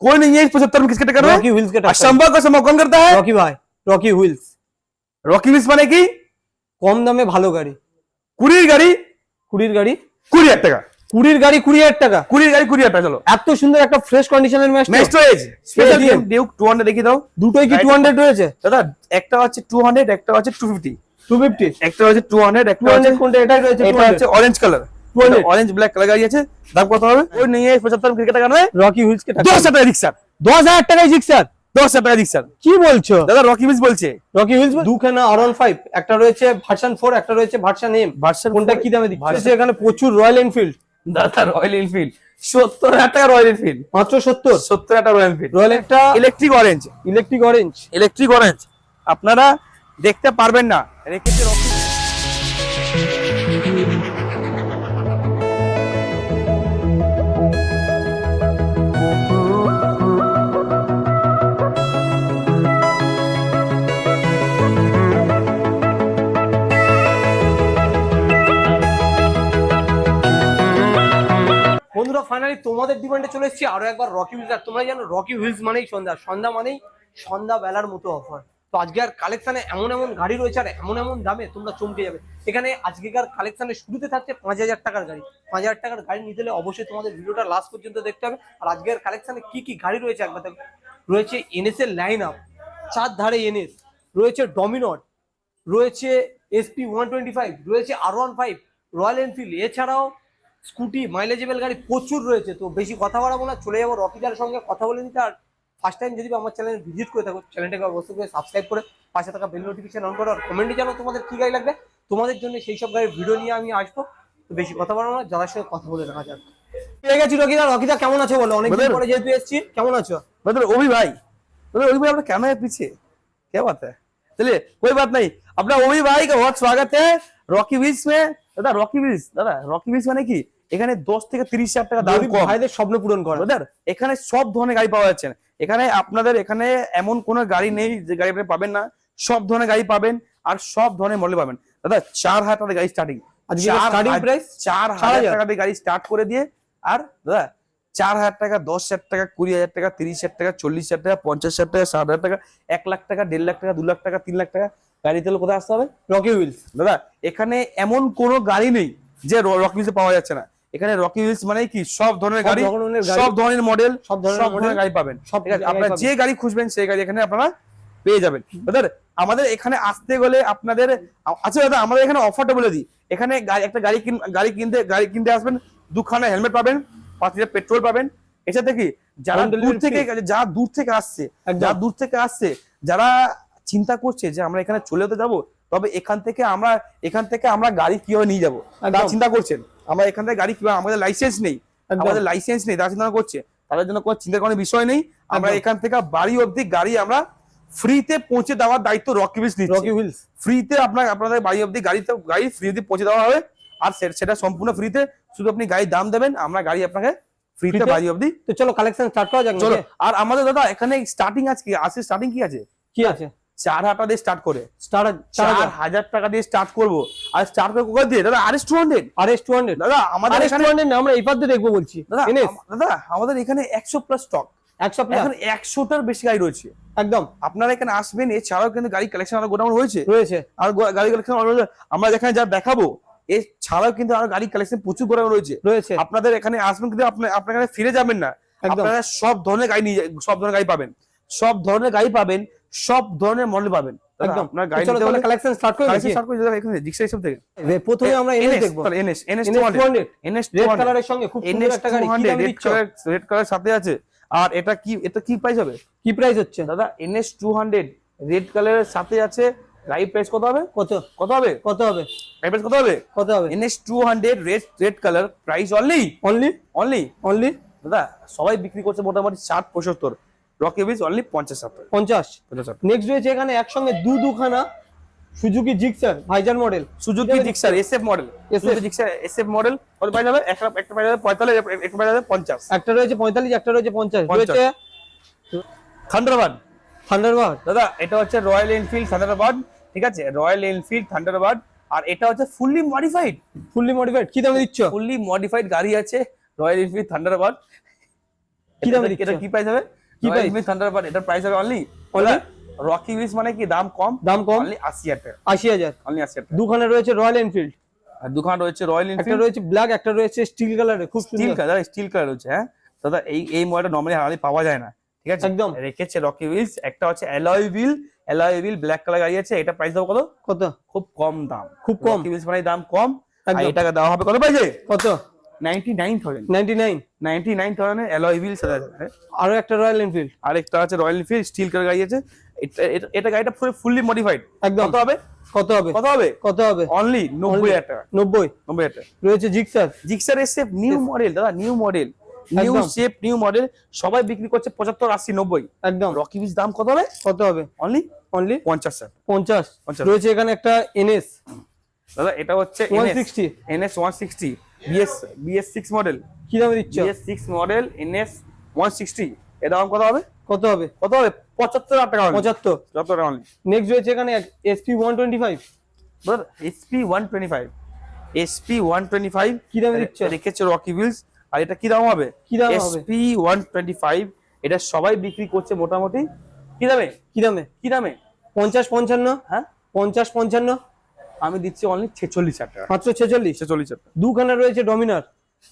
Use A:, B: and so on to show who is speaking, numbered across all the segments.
A: कोई नहीं है इस पचहत्तर में किसके टक्कर में
B: रॉकी व्हील्स के टक्कर
A: असंभव को संभव कौन करता है
B: রকি ভাই রকি হুইলস
A: রকি মিস মানে কি
B: কম দামে ভালো গাড়ি
A: কুড়ির গাড়ি
B: কুড়ির গাড়ি
A: কুড়ি হাজার টাকা
B: কুড়ির গাড়ি কুড়ি হাজার টাকা
A: কুড়ির গাড়ি কুড়ি হাজার টাকা চলো
B: এত সুন্দর একটা ফ্রেশ কন্ডিশনের match
A: মেস্টোয়েজ special
B: ADM
A: Duke two hundred দেখিয়ে দাও
B: দুটোই কি টু হান্ড্রেড রয়েছে
A: দাদা একটা হচ্ছে টু হান্ড্রেড একটা হচ্ছে টু ফিফটি
B: টু ফিফটি
A: একটা হচ্ছে টু হান্ড্রেড একটা
B: টু
A: হচ্ছে
B: হান্ড্রেড কোনটা এটাই রয়েছে
A: এটা হচ্ছে orange colour
B: 200
A: orange black colour গাড়ি আছে। দাম কত হবে? ওই নিয়ে পঁচাত্তর ক্রিকেট টাকা
B: রকি হুইলস কে
A: দশ হাজার টাকা রিক্সার
B: দশ হাজার টাকায় জিক্সার
A: দশ হাজার টাকা রিক্সার
B: কি বলছো?
A: দাদা রকি বলছে।
B: রকি হুইলস দুখানা আর ওয়ান ফাইভ একটা রয়েছে ভার্সন ফোর একটা রয়েছে ভার্সন এম
A: ভার্সন
B: কোনটা কি দামে দিচ্ছে এখানে প্রচুর রয়্যাল এনফিল্ড
A: দাদা রয়্যাল এনফিল্ড সত্তর হাজার টাকা রয়্যাল এনফিল্ড
B: মাত্র সত্তর?
A: সত্তর হাজার রয়্যাল এনফিল্ড
B: রয়্যাল একটা
A: electric orange
B: electric orange
A: electric orange আপনারা দেখতে পারবেন না। রেখেছে রকি
B: বন্ধুরা ফাইনালি তোমাদের ডিমান্ডে চলে এসেছি আরও একবার রকি হুইলস আর তোমরা জানো রকি হুইলস মানেই সন্ধ্যা। সন্ধ্যা মানেই সন্ধ্যা বেলার মতো অফার তো আজকের কালেকশনে এমন এমন গাড়ি রয়েছে আর এমন এমন দামে তোমরা চমকে যাবে। এখানে আজকেকার কালেকশনে শুরুতে থাকছে পাঁচ হাজার টাকার গাড়ি। পাঁচ হাজার টাকার গাড়ি নিতে হলে অবশ্যই তোমাদের ভিডিওটা লাস্ট পর্যন্ত দেখতে হবে। আর আজকের কালেকশনে কি কি গাড়ি রয়েছে একবার দেখো। রয়েছে এনএস এর লাইন আপ চার ধারে এনএস রয়েছে ডমিনট রয়েছে এসপি ওয়ান টোয়েন্টি ফাইভ রয়েছে আর ওয়ান ফাইভ রয়্যাল এনফিল্ড এছাড়াও স্কুটি মাইলেজেবল গাড়ি প্রচুর রয়েছে তো বেশি কথা বাড়াবো না চলে যাবো রকিদার সঙ্গে কথা বলে নিতে আর ফার্স্ট টাইম যদি আমার চ্যানেল ভিজিট করে থাকো চ্যানেলটাকে অবশ্যই করে সাবস্ক্রাইব করে পাশে থাকা বেল নোটিফিকেশন অন করো আর কমেন্টে জানো তোমাদের কি গাড়ি লাগবে তোমাদের জন্য সেই সব গাড়ির ভিডিও নিয়ে আমি আসবো তো বেশি কথা বাড়াবো না যাদের সঙ্গে কথা বলে রাখা যাক পেয়ে গেছি রকিদা রকিদা কেমন আছো বলো অনেকদিন
A: বলো।
B: পরে যেহেতু এসেছি কেমন আছো
A: मतलब ओभी भाई मतलब ओभी भाई अपना कैमरा है पीछे क्या बात है चलिए कोई बात नहीं अपना ओभी भाई का बहुत स्वागत है রকি ভিলস में দাদা রকি ভিলস দাদা রকি ভিলস মানে কি এখানে দশ থেকে তিরিশ হাজার টাকা দাম
B: ভাইদের স্বপ্ন পূরণ করে।
A: ব্রাদার এখানে সব ধরনের গাড়ি পাওয়া যাচ্ছে। এখানে আপনাদের এখানে এমন কোনো গাড়ি নেই যে গাড়ি আপনি পাবেন না। সব ধরনের গাড়ি পাবেন আর সব ধরনের মডেল পাবেন। দাদা চার হাজার টাকা গাড়ি স্টার্টিং? চার হাজার? টাকা দিয়ে গাড়ি স্টার্ট করে দিয়ে আর দাদা চার হাজার টাকা দশ হাজার টাকা কুড়ি হাজার টাকা তিরিশ হাজার টাকা চল্লিশ হাজার টাকা পঞ্চাশ হাজার টাকা ষাট হাজার টাকা এক লাখ টাকা দেড় লাখ টাকা দু লাখ টাকা তিন লাখ টাকা গাড়ি তেল কোথায় আসতে হবে?
B: রকি হুইলস
A: দাদা এখানে এমন কোনো গাড়ি নেই যে রকি পাওয়া যাচ্ছে না। এখানে রকি হিলস মানে কি? সব ধরনের গাড়ি সব ধরনের মডেল
B: সব ধরনের
A: গাড়ি পাবেন। আপনারা যে গাড়ি খুঁজবেন সেই গাড়ি এখানে আপনারা পেয়ে যাবেন। দাদা আমাদের এখানে আসতে গেলে আপনাদের আচ্ছা দাদা আমাদের এখানে অফারটা বলে দিই। এখানে গাড়ি একটা গাড়ি গাড়ি কিনতে গাড়ি কিনতে আসবেন দুখানা হেলমেট পাবেন পাঁচ লিটার পেট্রোল পাবেন। এছাড়া কি যারা দূর থেকে যারা দূর থেকে আসছে। যারা দূর থেকে আসছে যারা চিন্তা করছে যে আমরা এখানে চলে তো যাব তবে এখান থেকে আমরা এখান থেকে আমরা গাড়ি কীভাবে নিয়ে যাব তারা চিন্তা করছেন। আমরা এখান থেকে গাড়ি কীভাবে আমাদের লাইসেন্স নেই। আমাদের লাইসেন্স নেই তারা চিন্তা করছে। তাদের জন্য কোনো চিন্তা করার বিষয় নেই। আমরা এখান থেকে বাড়ি অবধি গাড়ি আমরা ফ্রিতে পৌঁছে দেওয়ার দায়িত্ব রকি বিস
B: রকি হুইলস
A: ফ্রিতে আপনার আপনাদের বাড়ি অবধি গাড়িতে গাড়ি ফ্রি ফ্রিতে পৌঁছে দেওয়া হবে। আর সেটা সম্পূর্ণ ফ্রিতে শুধু আপনি গাড়ির দাম দেবেন আমরা গাড়ি আপনাকে ফ্রিতে
B: তে?
A: বাড়ি অবধি
B: তো চলো কালেকশন স্টার্ট করা যাক
A: চলো। আর আমাদের দাদা এখানে স্টার্টিং আছে কি? আছে স্টার্টিং কি আছে?
B: কি আছে?
A: চার হাজার টাকা দিয়ে স্টার্ট করে। চার হাজার টাকা দিয়ে স্টার্ট করব। আর স্টার্ট করে কোথায় দিয়ে? দাদা RS two hundred
B: R S two hundred
A: দাদা আমাদের
B: এস টু হান্ড্রেড আমরা এই পাতে দেখব বলছি।
A: দাদা আমাদের এখানে একশো প্লাস স্টক
B: একশো প্লাস
A: এখন একশোটার বেশি গাড়ি রয়েছে।
B: একদম।
A: আপনারা এখানে আসবেন এছাড়াও কিন্তু গাড়ি কালেকশন আরও গোডাউন
B: রয়েছে।
A: আর গাড়ি কালেকশন আমরা যেখানে যা দেখাবো এছাড়াও কিন্তু আরও গাড়ি কালেকশন প্রচুর গোডাউন রয়েছে।
B: রয়েছে।
A: আপনাদের এখানে আসবেন কিন্তু আপনি আপনার এখানে ফিরে যাবেন না। আপনারা সব ধরনের গাড়ি নিয়ে সব ধরনের গাড়ি পাবেন। সব ধরনের গাড়ি পাবেন। সব ধরনের মডেল পাবেন।
B: একদম।
A: আপনার গাড়ি নিতে হলে
B: কালেকশন স্টার্ট করে
A: কালেকশন স্টার্ট করে যাবে জিক্সা হিসাব থেকে
B: প্রথমে আমরা এনএস দেখব।
A: এনএস এনএস 200
B: 200
A: এনএস
B: রেড কালারের সঙ্গে খুব সুন্দর একটা গাড়ি কি দামে দিচ্ছ?
A: রেড কালার সাথে আছে। আর এটা কি এটা কি প্রাইস হবে?
B: কি প্রাইস হচ্ছে?
A: দাদা এনএস টু হান্ড্রেড রেড কালারের সাথে আছে। লাইভ প্রাইস কত হবে?
B: কত?
A: কত হবে?
B: কত হবে?
A: প্রাইস কত হবে?
B: কত হবে?
A: NS two hundred red red colour price only
B: only
A: only
B: only
A: দাদা সবাই বিক্রি করছে মোটামুটি ষাট পঁচাত্তর। রকি বিচ অনলি পঞ্চাশ সত্তর
B: পঞ্চাশ। নেক্সট রয়েছে এখানে একসঙ্গে দু দুখানা Suzuki Gixxer visor
A: model Suzuki Gixxer
B: SF
A: model Gixxer SF model কত প্রাইস হবে একটা একটা প্রাইস হবে পঁয়তাল্লিশ একটা প্রাইস হবে পঞ্চাশ।
B: একটা রয়েছে পঁয়তাল্লিশ একটা রয়েছে পঞ্চাশ।
A: পঞ্চাশ।
B: রয়েছে
A: থান্ডারবার্ড
B: থান্ডারবার্ড
A: দাদা এটা হচ্ছে রয়্যাল এনফিল্ড থান্ডারবার্ড ঠিক আছে? রয়্যাল এনফিল্ড থান্ডারবার্ড আর এটা হচ্ছে ফুললি মডিফাইড
B: ফুললি মডিফাইড কি দামে দিচ্ছ?
A: ফুললি মডিফাইড গাড়ি আছে রয়্যাল এনফিল্ড থান্ডারবার্ড
B: কি দামে
A: এটা- কি প্রাইস হবে?
B: কি
A: কি থান্ডারবার্ড এটার প্রাইস হবে অনলি
B: Only?
A: রকি উইস মানে কি দাম কম?
B: দাম কম?
A: অনলি 80 টাকা।
B: আশি হাজার।
A: অনলি 80 টাকা।
B: দুখানে রয়েছে রয়্যাল এনফিল্ড
A: দুখান রয়েছে রয়্যাল
B: একটা
A: এনফিল্ড
B: রয়েছে ব্ল্যাক একটা রয়েছে স্টিল খুব
A: স্টিল কালার স্টিল কালার রয়েছে হ্যাঁ? দাদা এই এই মডেলটা নরমালি হারালি পাওয়া যায় না ঠিক আছে?
B: একদম।
A: রেখেছে রকি উইলস একটা হচ্ছে alloy wheel alloy wheel black colour গাড়ি আছে এটা প্রাইস কত?
B: কত?
A: খুব কম দাম।
B: খুব কম।
A: উইলস মানে দাম কম। আর। এটাকে দেওয়া হবে কত প্রাইসে
B: কত?
A: 99000
B: নাইনটি নাইন
A: 99000 এর অ্যালয় হুইলস
B: আরও একটা রয়্যাল এনফিল্ড
A: আরেকটা আছে রয়্যাল এনফিল্ড স্টিল গাড়ি আছে। এটা গাড়িটা পুরো ফুললি মডিফাইড
B: একদম।
A: কত হবে?
B: কত হবে?
A: কত হবে?
B: কত হবে?
A: অনলি নব্বই হাজার টাকা।
B: নব্বই।
A: নব্বই হাজার টাকা।
B: রয়েছে জিক্সার
A: জিক্সার এসে নিউ মডেল দাদা new model
B: new.
A: Shape new model সবাই বিক্রি করছে পঁচাত্তর আশি নব্বই।
B: একদম।
A: রকি বিচ দাম কত হবে?
B: কত হবে?
A: অনলি
B: অনলি
A: পঞ্চাশ হাজার।
B: পঞ্চাশ।
A: পঞ্চাশ।
B: রয়েছে এখানে একটা এনএস
A: দাদা এটা হচ্ছে NS one sixty BS BS six model
B: কি দামে দিচ্ছ?
A: BS six model NS one sixty এর দাম কত হবে?
B: কত হবে?
A: কত হবে? পঁচাত্তর টাকা
B: পঁচাত্তর।
A: পঁচাত্তর টাকা
B: নেক্সট রয়েছে এখানে এসপি ওয়ান টোয়েন্টি ফাইভ
A: দাদা SP one twenty five SP one twenty five
B: কি দামে দিচ্ছ?
A: রেখেছে রকি হুইলস আর এটা কি দাম হবে?
B: কি দাম হবে?
A: এসপি ওয়ান টোয়েন্টি ফাইভ এটা সবাই বিক্রি করছে মোটামুটি। কি দামে?
B: কি দামে?
A: কি দামে?
B: পঞ্চাশ পঞ্চান্ন?
A: হ্যাঁ?
B: পঞ্চাশ পঞ্চান্ন?
A: আমি দিচ্ছি অনলি ছেচল্লিশ হাজার টাকা।
B: মাত্র ছেচল্লিশ?
A: ছেচল্লিশ হাজার
B: দুখানে রয়েছে ডমিনার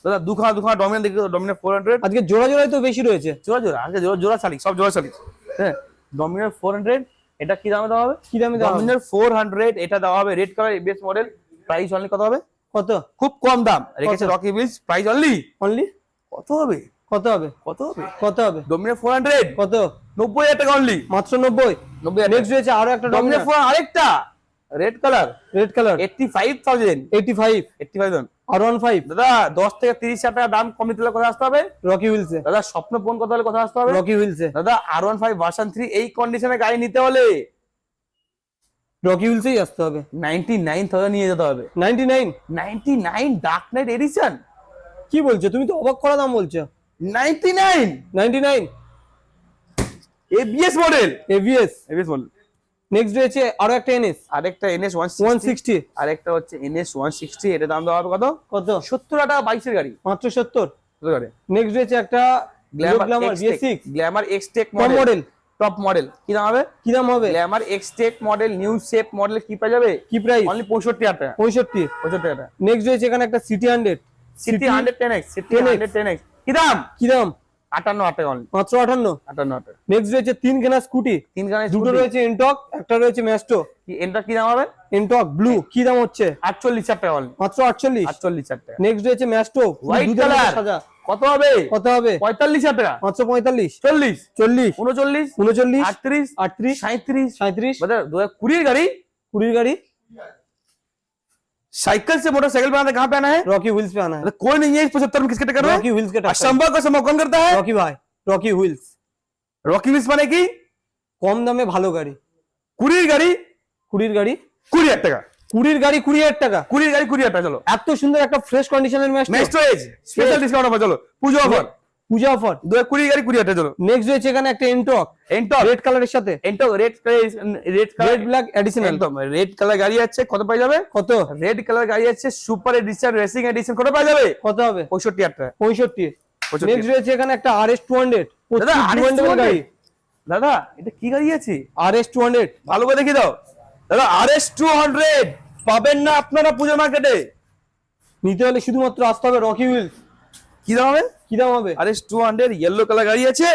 A: দাদা দুখানা দুখানা ডমিনার দেখি ডমিনার ফোর হান্ড্রেড
B: আজকে জোড়া জোড়াই তো বেশি রয়েছে।
A: জোড়া জোড়া আগে জোড়া জোড়া চালিক সব জোড়া চালিক। হ্যাঁ ডমিনার ফোর হান্ড্রেড এটা কি দামে দেওয়া হবে?
B: কি দামে দেওয়া
A: ডমিনার ফোর হান্ড্রেড এটা দেওয়া হবে red colour ABS model price only কত হবে?
B: কত?
A: খুব কম দাম। রেখেছে Rocky wheels price only
B: only
A: কত হবে?
B: কত হবে?
A: কত হবে?
B: কত হবে?
A: ডমিনার ফোর হান্ড্রেড
B: কত?
A: নব্বই হাজার টাকা অনলি
B: মাত্র নব্বই।
A: নব্বই
B: নেক্সট রয়েছে আরও একটা
A: ডমিনার ফোর আরেকটা। Red colour
B: red colour
A: eighty five thousand
B: eighty five
A: eighty five
B: R one five
A: দাদা দশ থেকে তিরিশ হাজার টাকা দাম কথা আসতে হবে।
B: রকি হুইলসে
A: দাদা স্বপ্ন পূরণ করতে হলে কথা আসতে হবে।
B: রকি হুইলসে
A: দাদা আর ভার্সন এই কন্ডিশনে গাড়ি নিতে হলে।
B: রকি হুইলসেই আসতে হবে।
A: নাইনটি নাইন থাউজেন্ড নিয়ে যেতে হবে।
B: Ninety nine
A: ninety nine dark knight edition
B: কি বলছো? তুমি তো অবাক করা দাম বলছো।
A: Ninety nine
B: ninety nine
A: ABS model
B: ABS
A: ABS model
B: next রয়েছে আরও একটা এনএস
A: আরেকটা এনএস ওয়ান
B: ওয়ান সিক্সটি
A: আরেকটা হচ্ছে এনএস ওয়ান সিক্সটি এটা দাম দেওয়া হবে কত?
B: কত?
A: সত্তর হাজার টাকা বাইশের গাড়ি।
B: মাত্র সত্তর।
A: কত গাড়ি
B: নেক্সট রয়েছে একটা Glamour
A: BS six Glamour
B: X
A: tech
B: model
A: top model কি দাম হবে?
B: কি দাম হবে?
A: Glamour X tech model new shape model কি পাওয়া যাবে?
B: কি প্রাইস
A: অনলি পঁয়ষট্টি হাজার টাকা।
B: পঁয়ষট্টি।
A: পঁয়ষট্টি হাজার টাকা।
B: নেক্সট রয়েছে এখানে একটা CT hundred
A: CT hundred ten X CT
B: 10X
A: hundred ten X কি দাম?
B: কি দাম?
A: আটান্ন আটান্ন
B: মাত্র আটান্ন?
A: আটান্ন আটান্ন
B: নেক্সট রয়েছে তিন খানা স্কুটি
A: তিন খানা
B: দুটো রয়েছে এনটক একটা রয়েছে ম্যাস্টো
A: এনটক কি দাম হবে?
B: এনটক ব্লু কি দাম হচ্ছে?
A: আটচল্লিশ চার টাকা
B: মাত্র আটচল্লিশ।
A: আটচল্লিশ চার
B: নেক্সট রয়েছে ম্যাস্টো
A: হোয়াইট কত হবে?
B: কত হবে?
A: পঁয়তাল্লিশ হাজার
B: পাঁচশো পঁয়তাল্লিশ।
A: চল্লিশ।
B: চল্লিশ।
A: উনচল্লিশ।
B: উনচল্লিশ।
A: আটত্রিশ।
B: আটত্রিশ।
A: সাঁত্রিশ
B: সাঁত্রিশ
A: দু কুড়ির গাড়ি?
B: কুড়ির গাড়ি।
A: साइकिल से मोटरसाइकिल बनाते कहाँ पे आना है
B: रॉकी व्हील्स पे आना है
A: अरे कोई नहीं है इस पचहत्तर में किसके टक्कर में
B: रॉकी व्हील्स के टक्कर
A: असंभव का संभव कौन करता है
B: রকি ভাই রকি হুইলস
A: रॉकी मिस माने की
B: কম দামে ভালো গাড়ি
A: কুড়ির গাড়ি
B: কুড়ির গাড়ি
A: কুড়ি হাজার টাকা
B: কুড়ির গাড়ি কুড়ি হাজার টাকা
A: কুড়ির গাড়ি কুড়ি হাজার টাকা চলো
B: এত সুন্দর একটা ফ্রেশ কন্ডিশনের match
A: next edge special discount offer চলো পুজো অফার
B: পূজা অফার।
A: দু কুড়ি গাড়ি কুড়ি হাজার
B: নেক্সট রয়েছে এখানে একটা এনটক
A: এন্টক
B: রেড কালারের সাথে।
A: Ntorq red red colour
B: red black additional
A: একদম রেড কালার গাড়ি আছে কত পাই যাবে?
B: কত?
A: রেড কালার গাড়ি আছে সুপার এডিশন রেসিং এডিশন কত পাই যাবে?
B: কত হবে?
A: পঁয়ষট্টি হাজার টাকা।
B: পঁয়ষট্টি।
A: পঁয়ষট্টি।
B: নেক্সট রয়েছে এখানে একটা আর এস টু হান্ড্রেড গাড়ি।
A: দাদা এটা কি গাড়ি আছে?
B: আর এস টু হান্ড্রেড
A: ভালো করে দেখে দাও। দাদা আর এস টু হান্ড্রেড পাবেন না আপনারা পুজো মার্কেটে
B: নিতে হলে শুধুমাত্র আসতে হবে রকি হুইলস
A: কি দাম হবে?
B: কি দাম হবে?
A: R S two hundred yellow colour গাড়ি আছে।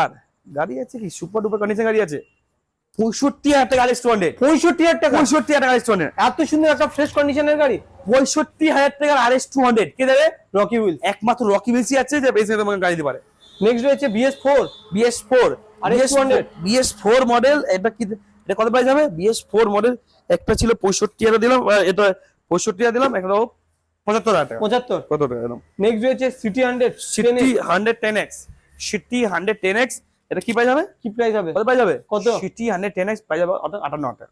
A: আর গাড়ি আছে কি? সুপার ডুপার কন্ডিশন গাড়ি আছে। পঁয়ষট্টি হাজার টাকা আর এস টু হান্ড্রেড
B: পঁয়ষট্টি হাজার টাকা?
A: পঁয়ষট্টি হাজার টাকা আর এস টু হান্ড্রেড
B: এত সুন্দর একটা ফ্রেশ কন্ডিশনের গাড়ি?
A: পঁয়ষট্টি হাজার টাকার আর এস টু হান্ড্রেড কে দেবে?
B: রকি হুইলস
A: একমাত্র রকি বেশি আছে যে বেশি গাড়ি দিতে পারে।
B: নেক্সট রয়েছে BS four
A: BS four
B: RS 200
A: BS four model এটা কি এটা কত প্রাইস হবে? বিএস ফোর মডেল একটা ছিল পঁয়ষট্টি হাজার দিলাম এটা পঁয়ষট্টি হাজার দিলাম একটা পঁচাত্তর হাজার
B: পঁচাত্তর?
A: কত টাকা
B: নেক্সট রয়েছে CT hundred
A: CT hundred ten X CT hundred ten X এটা কি পাই যাবে
B: কি প্রাইস হবে?
A: কত পাই যাবে
B: কত?
A: সিটি হান্ড্রেড টেন এক্স পাই যাবে অর্থাৎ আটান্ন হাজার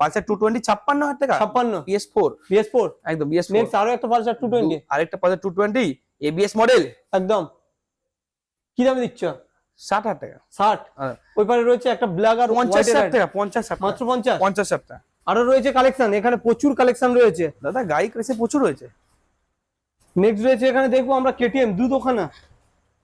A: পালসার টু টোয়েন্টি ছাপ্পান্ন হাজার টাকা।
B: ছাপ্পান্ন।
A: বিএস ফোর
B: বিএস ফোর
A: একদম বিএস ফোর
B: নেক্সট আরও একটা পালসার টু টোয়েন্টি
A: আরেকটা Pulsar two twenty ABS model
B: একদম। কি দামে দিচ্ছ?
A: ষাট হাজার টাকা।
B: ষাট।
A: হ্যাঁ।
B: ওই পারে রয়েছে একটা ব্ল্যাক আর
A: পঞ্চাশ ষাট টাকা পঞ্চাশ
B: মাত্র পঞ্চাশ?
A: পঞ্চাশ টাকা।
B: আরও রয়েছে কালেকশন এখানে প্রচুর কালেকশন রয়েছে।
A: দাদা গাড়ি ক্রেসে প্রচুর রয়েছে।
B: নেক্সট রয়েছে এখানে দেখব আমরা কেটিএম দু দোকানা।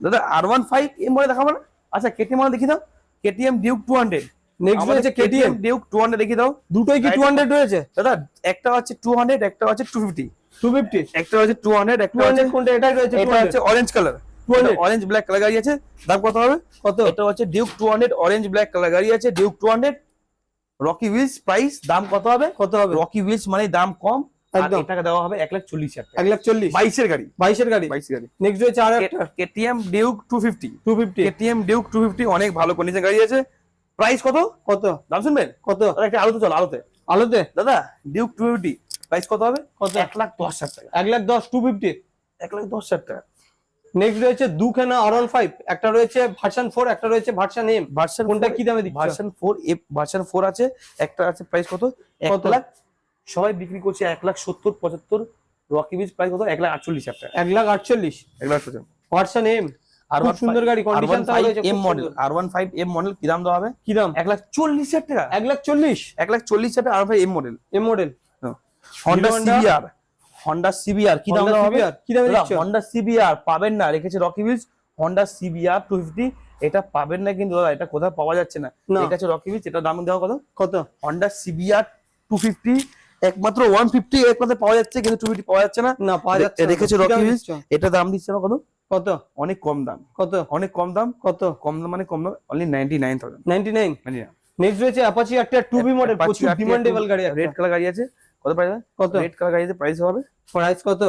A: দাদা আর ওয়ান ফাইভ এম বলে দেখাবো না? আচ্ছা কেটিএম মডেল দেখি দাও। KTM Duke two hundred
B: next রয়েছে কেটিএম
A: ডিউক টু হান্ড্রেড দেখি দাও।
B: দুটোই কি টু হান্ড্রেড রয়েছে?
A: দাদা একটা হচ্ছে টু হান্ড্রেড একটা হচ্ছে টু ফিফটি
B: টু ফিফটি
A: একটা হচ্ছে টু হান্ড্রেড একটা হচ্ছে
B: কোনটা? এটাই রয়েছে
A: এটা হচ্ছে orange colour
B: 200
A: orange black colour গাড়ি আছে। দাম কত হবে?
B: কত?
A: এটা হচ্ছে Duke two hundred orange black colour গাড়ি আছে। Duke two hundred Rocky wheels price দাম কত হবে?
B: কত হবে?
A: রকি হুইলস মানে দাম কম
B: একদম।
A: একদম। টাকা দেওয়া হবে এক লাখ চল্লিশ হাজার
B: এক লাখ চল্লিশ।
A: বাইশের গাড়ি।
B: বাইশের গাড়ি।
A: বাইশের গাড়ি।
B: নেক্সট রয়েছে আর
A: KTM Duke two fifty
B: two fifty
A: KTM Duke two fifty অনেক ভালো কন্ডিশন গাড়ি আছে। প্রাইস কত?
B: কত?
A: দাম শুনবেন?
B: কত?
A: একটা আলোতে চলো আলোতে।
B: আলোতে?
A: দাদা ডিউক টু ফিফটি প্রাইস কত হবে?
B: কত?
A: এক লাখ দশ হাজার টাকা।
B: এক লাখ দশ টু ফিফটি
A: এক লাখ দশ হাজার টাকা।
B: নেক্সট রয়েছে দুখানা আর ওয়ান ফাইভ একটা রয়েছে ভার্সন ফোর একটা রয়েছে ভার্সন এম
A: ভার্সন
B: কোনটা কি দামে দিচ্ছ?
A: ভার্সন ফোর ভার্সন ফোর আছে একটা আছে প্রাইস কত? এক? লাখ সবাই বিক্রি করছে এক লাখ সত্তর পঁচাত্তর রকি বিচ প্রাইস কত? এক লাখ আটচল্লিশ টাকা।
B: এক লাখ আটচল্লিশ।
A: এক লাখ
B: ভার্সন এম
A: আর
B: সুন্দর গাড়ি condition
A: M model R one five M model কি দাম দেওয়া হবে?
B: কি দাম?
A: এক লাখ চল্লিশ হাজার টাকা।
B: এক লাখ চল্লিশ।
A: এক লাখ চল্লিশ হাজার টাকা R five M
B: model M
A: model
B: Honda
A: Honda? Honda CBR কি দাম হবে?
B: কি দামে?
A: হন্ডা সিবিআর পাবেন না রেখেছে রকি বিচ হন্ডা সিবিআর টু ফিফটি এটা পাবেন না কিন্তু দাদা এটা কোথাও পাওয়া যাচ্ছে না। এটা হচ্ছে রকি বিচ এটা দাম দেওয়া কত?
B: কত?
A: হন্ডা সিবিআর টু ফিফটি একমাত্র ওয়ান ফিফটি একমাত্র পাওয়া যাচ্ছে কিন্তু টু ফিফটি পাওয়া যাচ্ছে না।
B: না পাওয়া যাচ্ছে।
A: রেখেছে রকি
B: দিচ্ছ?
A: এটা দাম দিচ্ছে না কত?
B: কত?
A: অনেক কম দাম।
B: কত?
A: অনেক কম দাম।
B: কত?
A: কম দাম মানে কম দাম only ninety nine thousand
B: ninety nine next রয়েছে অ্যাপাচি একটা টু বি মডেল প্রচুর ডিমান্ডেবল গাড়ি
A: রেড কালার গাড়ি আছে। কত প্রাইস
B: কত
A: রেড কালার গাড়িতে প্রাইস হবে
B: প্রাইস কত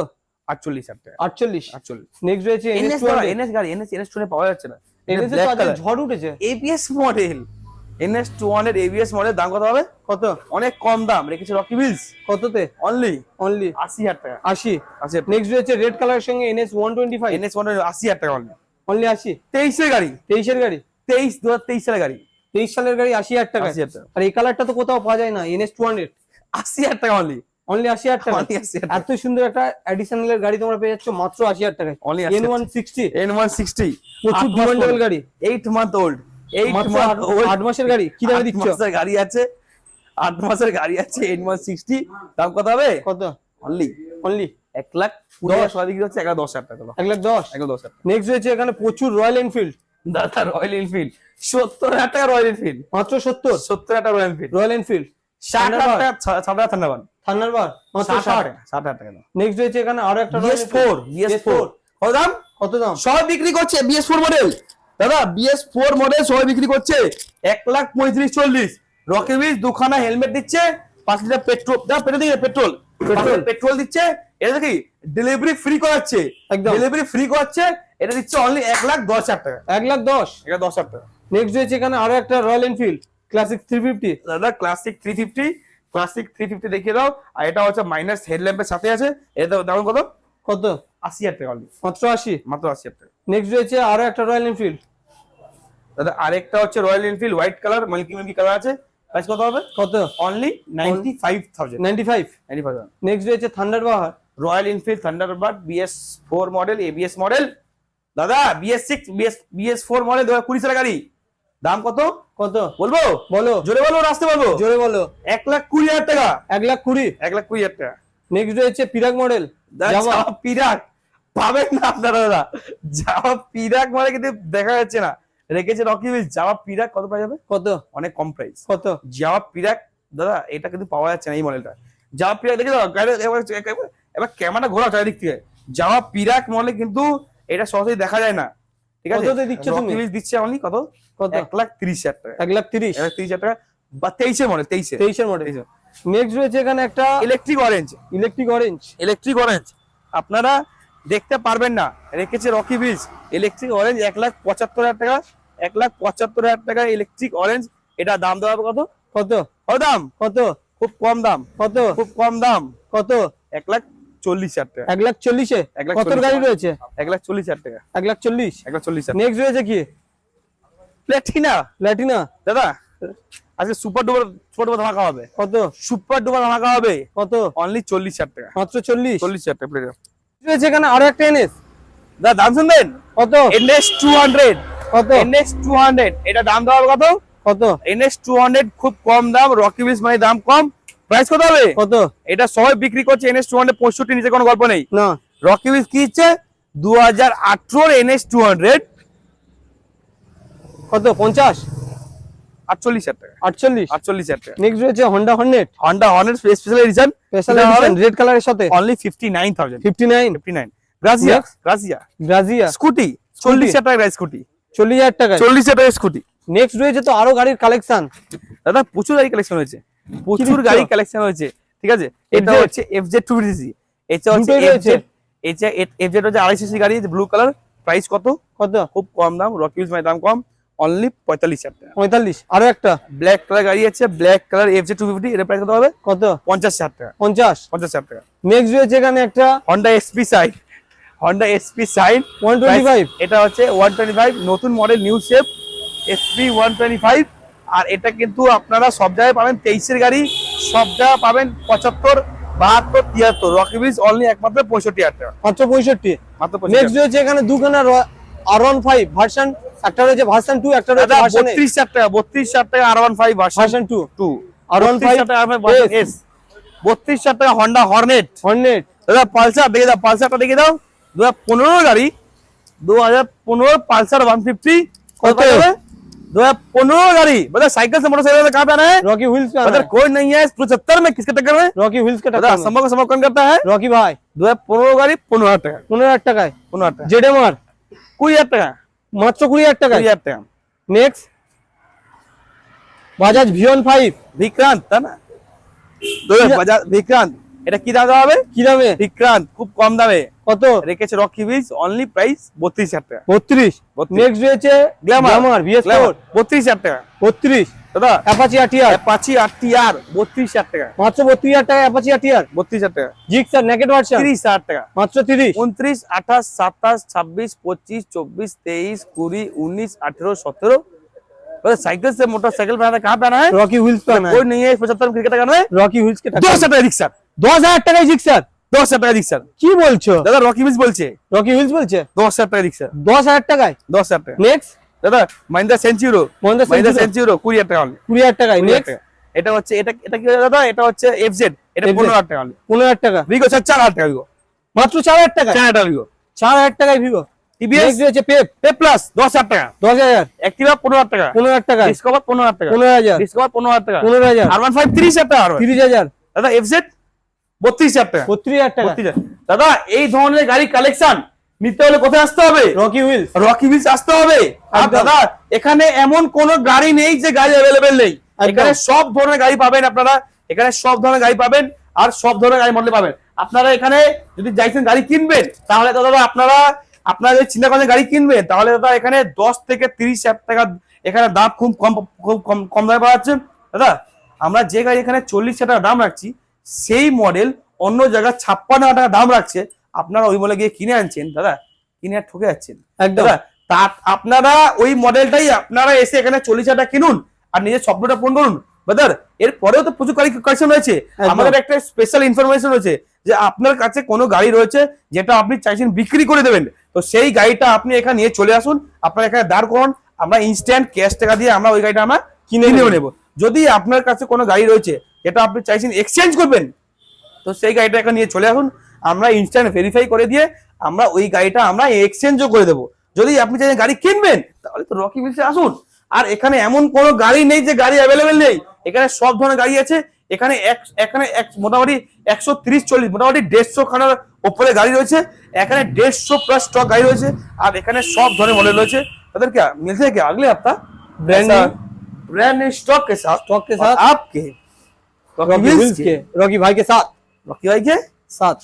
A: আটচল্লিশ হাজার টাকা
B: আটচল্লিশ
A: আটচল্লিশ
B: নেক্সট রয়েছে এনএস
A: এনএস এনএস গাড়ি এনএস এনএস টু পাওয়া যাচ্ছে না
B: এনএস
A: ব্ল্যাক কালার
B: ঝড় উঠেছে
A: ABS model NS two hundred ABS model দাম কত হবে
B: কত
A: অনেক কম দাম রেখেছে রকি বিলস
B: কততে
A: অনলি
B: অনলি
A: আশি হাজার টাকা
B: আশি
A: আশি
B: নেক্সট রয়েছে রেড কালারের সঙ্গে NS one twenty five
A: NS model আশি হাজার টাকা অনলি
B: অনলি আশি
A: তেইশের গাড়ি
B: তেইশের গাড়ি
A: তেইশ দু হাজার তেইশ সালের গাড়ি
B: তেইশ সালের গাড়ি আশি হাজার টাকা আর এই কালারটা তো কোথাও পাওয়া যায় না এনএস টু হান্ড্রেড
A: আশি হাজার টাকা অনলি
B: অনলি আশি হাজার টাকা।
A: অনলি
B: এত সুন্দর একটা অ্যাডিশনাল গাড়ি তোমরা পেয়ে যাচ্ছ মাত্র আশি হাজার টাকায়।
A: Only
B: N one sixty
A: N one sixty
B: প্রচুর ডিমান্ডেবল গাড়ি।
A: Eight month old
B: eight
A: month
B: আট- মাসের গাড়ি। কি দামে দিচ্ছ?
A: গাড়ি আছে। আট মাসের গাড়ি আছে এন ওয়ান সিক্সটি দাম কত হবে?
B: কত?
A: অনলি
B: অনলি
A: এক লাখ কুড়ি হাজার বিক্রি হচ্ছে এক লাখ দশ হাজার টাকা
B: এক লাখ দশ?
A: এক লাখ দশ হাজার
B: নেক্সট রয়েছে এখানে প্রচুর রয়্যাল এনফিল্ড
A: দাদা রয়্যাল এনফিল্ড সত্তর হাজার টাকা রয়্যাল এনফিল্ড
B: মাত্র সত্তর?
A: সত্তর হাজার টাকা Royal Enfield Royal Enfield Thunderbird.
B: Next রয়েছে এখানে আরও একটা
A: বিএস ফোর বিএস ফোর কত দাম?
B: কত দাম?
A: সবাই বিক্রি করছে বিএস ফোর মডেল দাদা বিএস ফোর মডেল সবাই বিক্রি করছে। এক লাখ পঁয়ত্রিশ চল্লিশ। রকি বিচ দুখানা হেলমেট দিচ্ছে। পাঁচ লিটার পেট্রোল না পেট্রোল পেট্রোল পেট্রোল দিচ্ছে। এটা কি ডেলিভারি ফ্রি করাচ্ছে।
B: একদম।
A: ডেলিভারি ফ্রি করাচ্ছে। এটা দিচ্ছে অনলি এক লাখ দশ হাজার টাকা।
B: এক লাখ দশ।
A: এটা দশ হাজার টাকা।
B: নেক্সট রয়েছে এখানে আরও একটা Royal Enfield classic three fifty
A: দাদা classic three fifty classic three fifty দেখিয়ে দাও। আর এটা হচ্ছে মাইনাস হেডল্যাম্পের সাথে আছে। এটা দাম কত?
B: কত?
A: আশি হাজার টাকা
B: মাত্র আশি?
A: মাত্র আশি হাজার টাকা।
B: নেক্সট রয়েছে আরও একটা রয়্যাল এনফিল্ড
A: দাদা আরেকটা হচ্ছে Royal Enfield white colour মাল্কি মাল্কি colour আছে। প্রাইস কত হবে?
B: কত?
A: Only ninety five thousand
B: ninety five
A: ninety five
B: next রয়েছে থান্ডার বাহার
A: Royal Enfield Thunderbird BS four model ABS model দাদা BS six BS BS four model দু হাজার কুড়ি সালের গাড়ি। দাম কত?
B: কত?
A: বলব?
B: বলো।
A: জোরে বলো আসতে বলব?
B: জোরে বলো।
A: এক লাখ কুড়ি হাজার টাকা।
B: এক লাখ কুড়ি?
A: এক লাখ কুড়ি হাজার টাকা।
B: নেক্সট রয়েছে পিরাক মডেল
A: পিরাক পাবেন না আপনারা দাদা। জাভা পিরাক মানে কিন্তু দেখা যাচ্ছে না। রেখেছে রকি বিচ পিরাক কত পাওয়া যাবে?
B: কত?
A: অনেক কম প্রাইস
B: কত?
A: জাভা পিরাক দাদা এটা কিন্তু পাওয়া যাচ্ছে না এই মডেলটা জাভা পিরাক দেখে দাও। এবার ক্যামেরা ঘোরা চারিদিক থেকে। জাভা পিরাক মডেল কিন্তু এটা সহজেই দেখা যায় না। ঠিক আছে?
B: কততে দিচ্ছ তুমি?
A: রকি বিচ দিচ্ছে কত?
B: কত?
A: এক লাখ তিরিশ হাজার টাকা।
B: এক লাখ তিরিশ?
A: এক লাখ তিরিশ হাজার টাকা। বা তেইশে মডেল তেইশে।
B: তেইশের মডেল নেক্সট রয়েছে এখানে একটা
A: electric orange
B: electric orange
A: electric orange আপনারা দেখতে পারবেন না রেখেছে রকি ব্রিজ ইলেকট্রিক অরেঞ্জ এক লাখ পঁচাত্তর হাজার টাকা এক লাখ পঁচাত্তর হাজার টাকা ইলেকট্রিক অরেঞ্জ এটা দাম দেওয়া হবে কত?
B: কত?
A: কত দাম?
B: কত?
A: খুব কম দাম।
B: কত?
A: খুব কম দাম।
B: কত?
A: এক লাখ চল্লিশ হাজার টাকা।
B: এক লাখ চল্লিশে? কত গাড়ি রয়েছে?
A: এক লাখ চল্লিশ হাজার টাকা।
B: এক লাখ চল্লিশ?
A: এক লাখ চল্লিশ হাজার।
B: নেক্সট রয়েছে কি?
A: প্লেটিনা
B: প্ল্যাটিনা
A: দাদা আজকে সুপার ডুপার সুপার ডুপার ধামাকা হবে।
B: কত?
A: সুপার ডুপার ধামাকা হবে।
B: কত?
A: অনলি চল্লিশ হাজার টাকা।
B: মাত্র চল্লিশ?
A: চল্লিশ হাজার টাকা প্লেটিনা
B: রয়েছে এখানে আরও একটা এনএস
A: দাদা দাম শুনবেন?
B: কত?
A: এনএস টু হান্ড্রেড
B: কত?
A: এনএস টু হান্ড্রেড এটা দাম দেওয়া কত?
B: কত
A: এনএস টু হান্ড্রেড খুব কম দাম রকি বিস মানে দাম কম। প্রাইস কত হবে?
B: কত?
A: এটা সবাই বিক্রি করছে এনএস টু হান্ড্রেড পঁয়ষট্টি নিচে কোনো গল্প নেই।
B: না।
A: রকি কি ইচ্ছে দু হাজার আঠেরোর এনএস টু হান্ড্রেড
B: কত? পঞ্চাশ?
A: আটচল্লিশ হাজার টাকা।
B: আটচল্লিশ?
A: আটচল্লিশ হাজার টাকা।
B: নেক্সট রয়েছে
A: Honda Honda special edition
B: special edition red কালারের সাথে?
A: Only fifty nine thousand
B: fifty nine
A: fifty nine Grazia
B: Next. Grazia
A: scooty চল্লিশ হাজার টাকা স্কুটি
B: চল্লিশ হাজার টাকায়?
A: চল্লিশ হাজার টাকা স্কুটি
B: নেক্সট রয়েছে তো আরও গাড়ির কালেকশন
A: দাদা প্রচুর গাড়ি কালেকশন হয়েছে। প্রচুর গাড়ি কালেকশন হয়েছে ঠিক আছে? এটা হচ্ছে এফ জেড টু বিসি এটা হচ্ছে
B: দুটোই
A: এফ
B: রয়েছে।
A: জেড এটা এফ জেড হচ্ছে আড়াইশো সি গাড়ি ব্লু কালার প্রাইস কত?
B: কত?
A: খুব কম দাম রকি ইউজ মানে দাম কম অনলি পঁয়তাল্লিশ হাজার টাকা।
B: পঁয়তাল্লিশ আরও একটা।
A: ব্ল্যাক কালার গাড়ি আছে black colour F Z two fifty এর প্রাইস কত হবে?
B: কত?
A: পঞ্চাশ হাজার টাকা।
B: পঞ্চাশ?
A: পঞ্চাশ হাজার টাকা।
B: নেক্সট রয়েছে এখানে একটা
A: Honda SP side Honda SP side
B: one twenty five
A: এটা হচ্ছে ওয়ান টোয়েন্টি ফাইভ নতুন model new shape SP one twenty five আর এটা কিন্তু আপনারা সব জায়গায় পাবেন তেইশের গাড়ি সব জায়গায় পাবেন পঁচাত্তর বাহাত্তর তিয়াত্তর। রকি বিচ অনলি একমাত্র পঁয়ষট্টি হাজার টাকা।
B: মাত্র পঁয়ষট্টি।
A: মাত্র
B: নেক্সট রয়েছে এখানে দুখানা আর ওয়ান ফাইভ ভার্সন একটা রয়েছে ভার্সন টু একটা রয়েছে ভার্সন
A: বত্রিশ হাজার টাকা বত্রিশ হাজার টাকা R one five
B: version two
A: two
B: R one five
A: S বত্রিশ হাজার টাকা হন্ডা হর্নেট
B: হর্নেট
A: দাদা পালসার দেখে দাও পালসারটা দেখে দাও। দু হাজার পনেরো গাড়ি দু হাজার পনেরো পালসার ওয়ান ফিফটি কত
B: কত?
A: হবে दो हजार पंद्रह गाड़ी मतलब साइकिल से मोटरसाइकिल से कहाँ पे आना है
B: रॉकी व्हील्स का
A: अगर कोई नहीं है पचहत्तर में किसके टक्कर में
B: रॉकी व्हील्स का
A: दादा
B: टक्कर में।
A: संभव का संभव कौन करता है
B: রকি ভাই
A: दो हजार पंद्रह गाड़ी पंद्रह हजार टका
B: পনেরো হাজার টাকায়
A: पंद्रह हजार टका
B: জেডএমআর
A: कुछ हजार टका
B: মাত্র কুড়ি হাজার
A: कुछ
B: টাকায়
A: हजार टका
B: নেক্সট বাজাজ ভিয়ন ফাইভ
A: विक्रांत था ना दो हजार बजाज विक्रांत এটা কি দাম হবে?
B: কি দামে?
A: বিক্রান্ত খুব কম দামে।
B: কত?
A: রেখেছে রকি বিচ অনলি প্রাইস বত্রিশ হাজার টাকা।
B: বত্রিশ? নেক্সট রয়েছে গ্ল্যামার ভিএস
A: বত্রিশ হাজার টাকা।
B: বত্রিশ।
A: দাদা
B: অ্যাপাচি আটিয়ার
A: অ্যাপাচি রকি বত্রিশ হাজার টাকা।
B: মাত্র বত্রিশ হাজার অ্যাপাচি
A: বত্রিশ হাজার টাকা। হাজার টাকা।
B: তিরিশ?
A: উনত্রিশ আঠাশ সাতাশ ছাব্বিশ পঁচিশ চব্বিশ তেইশ কুড়ি
B: উনিশ আঠেরো সতেরো।
A: দশ হাজার
B: টাকায় জিক্সার
A: দশ হাজার টাকা রিক্সা
B: কি বলছো?
A: দাদা রকি মিস বলছে।
B: রকি হুইলস বলছে?
A: দশ হাজার টাকা রিক্সা
B: দশ হাজার টাকায়?
A: দশ হাজার টাকা
B: নেক্সট
A: দাদা মাইন্দা সেঞ্চুরো মাইন্দা সেঞ্চুরো কুড়ি হাজার টাকা
B: কুড়ি হাজার টাকায়। নেক্সট
A: এটা হচ্ছে এটা এটা কি দাদা এটা হচ্ছে এফজেড এটা পনেরো হাজার টাকা
B: পনেরো হাজার টাকা।
A: ভিগো চার চার হাজার টাকা ভিগো
B: মাত্র চার হাজার টাকা
A: চার হাজার ভিগো
B: চার হাজার টাকায় ভিভো
A: টিভিএস
B: রয়েছে পেপ
A: পে প্লাস দশ হাজার টাকা।
B: দশ হাজার।
A: অ্যাক্টিভা পনেরো হাজার টাকা।
B: পনেরো হাজার টাকায়।
A: ডিসকভার পনেরো হাজার টাকা।
B: পনেরো হাজার।
A: ডিসকভার পনেরো হাজার টাকা।
B: পনেরো হাজার।
A: আর ওয়ান ফাইভ তিরিশ হাজার টাকা
B: তিরিশ হাজার।
A: দাদা এফজেড বত্রিশ হাজার টাকা।
B: বত্রিশ হাজার টাকা।
A: দাদা এই ধরনের গাড়ি কালেকশন নিতে হলে কোথায় আসতে হবে?
B: রকি হুইলস
A: রকি বিচ আসতে হবে। আর দাদা এখানে এমন কোন গাড়ি নেই যে গাড়ি অ্যাভেলেবেল নেই। এখানে সব ধরনের গাড়ি পাবেন আপনারা। এখানে সব ধরনের গাড়ি পাবেন আর সব ধরনের গাড়ি মডেল পাবেন। আপনারা এখানে যদি চাইছেন গাড়ি কিনবেন তাহলে দাদা আপনারা আপনারা যদি চিন্তা করেন গাড়ি কিনবেন তাহলে দাদা এখানে দশ থেকে তিরিশ হাজার টাকা এখানে দাম খুব কম খুব কম কম দামে পাওয়া যাচ্ছে। দাদা আমরা যে গাড়ি এখানে চল্লিশ হাজার টাকা দাম রাখছি সেই মডেল অন্য জায়গায় ছাপ্পান্ন টাকা দাম রাখছে আপনারা ওই মলে গিয়ে কিনে আনছেন দাদা। কিনে আর ঠকে যাচ্ছেন।
B: একদম।
A: তা আপনারা ওই মডেলটাই আপনারা এসে এখানে চল্লিশ টাকা কিনুন আর নিজের স্বপ্নটা পূরণ করুন। ব্রাদার এর পরেও তো প্রচুর কালেকশন রয়েছে। আমাদের একটা স্পেশাল ইনফরমেশন রয়েছে যে আপনার কাছে কোনো গাড়ি রয়েছে যেটা আপনি চাইছেন বিক্রি করে দেবেন। তো সেই গাড়িটা আপনি এখানে নিয়ে চলে আসুন আপনার এখানে দাঁড় করুন আমরা ইনস্ট্যান্ট ক্যাশ টাকা দিয়ে আমরা ওই গাড়িটা আমরা কিনে নিয়েও নেব। যদি আপনার কাছে কোনো গাড়ি রয়েছে এটা আপনি চাইছেন এক্সচেঞ্জ করবেন তো সেই গাড়িটা এখন নিয়ে চলে আসুন আমরা ইনস্ট্যান্ট ভেরিফাই করে দিয়ে আমরা ওই গাড়িটা আমরা এক্সচেঞ্জও করে দেবো। যদি আপনি চাইছেন গাড়ি কিনবেন তাহলে তো রকি মিলসে আসুন। আর এখানে এমন কোনো গাড়ি নেই যে গাড়ি অ্যাভেলেবেল নেই। এখানে সব ধরনের গাড়ি আছে। এখানে এক এখানে এক মোটামুটি একশো তিরিশ চল্লিশ মোটামুটি দেড়শো খানার ওপরে গাড়ি রয়েছে। এখানে দেড়শো প্লাস স্টক গাড়ি রয়েছে। আর এখানে সব ধরনের মডেল রয়েছে। তাদেরকে মিলছে কি? আগলে
B: আপনার? ব্র্যান্ড
A: ब्रांड न्यू स्टॉक के साथ
B: स्टॉक के साथ।
A: आपके
B: रॉकी भाई के साथ।
A: रॉकी भाई के?
B: साथ।